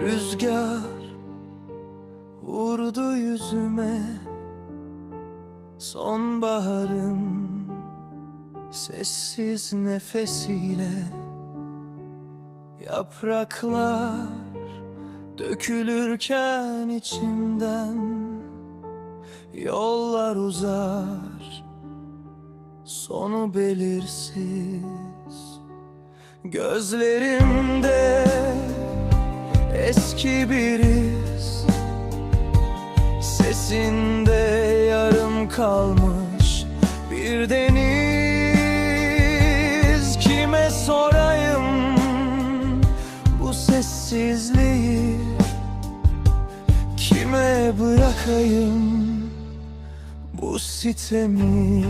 rüzgar vurdu yüzüme Sonbaharın sessiz nefesiyle. Yapraklar dökülürken içimden Yollar uzar. Sonu belirsiz. Gözlerimde eski bir iz Sesinde yarım kalmış bir deniz. Kime sorayım bu sessizliği? Kime bırakayım bu sitemi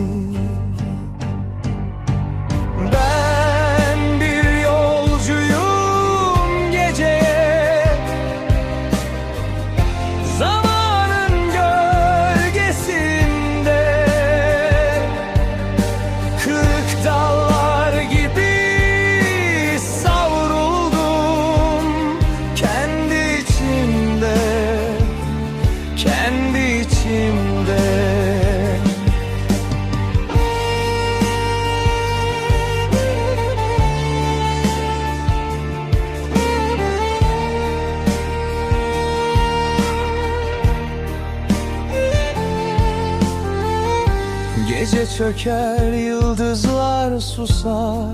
Çöker yıldızlar susar.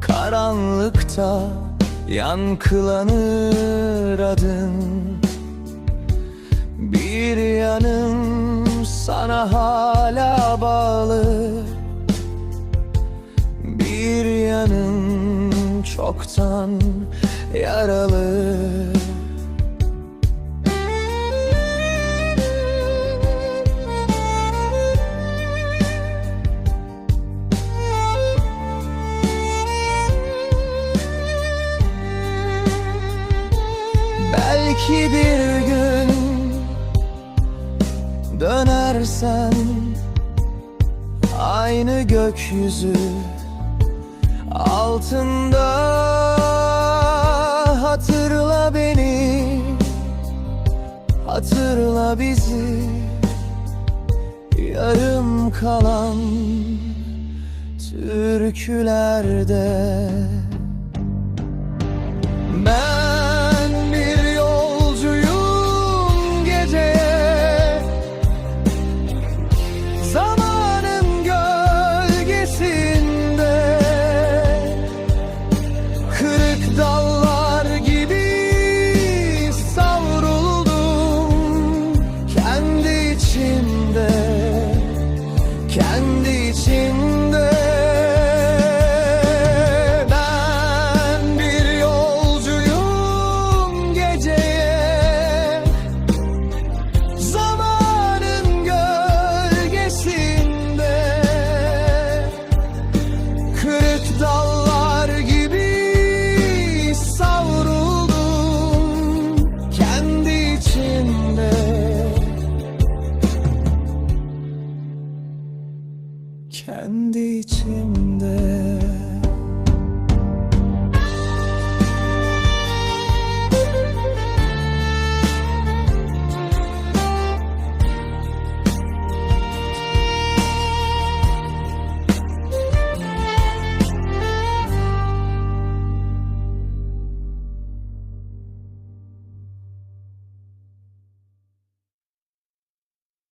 Karanlıkta yankılanır adın. Bir yanım sana hala bağlı. Bir yanım çoktan yaralı Belki bir gün dönersen aynı gökyüzü altında hatırla beni hatırla bizi. Yarım kalan türkülerde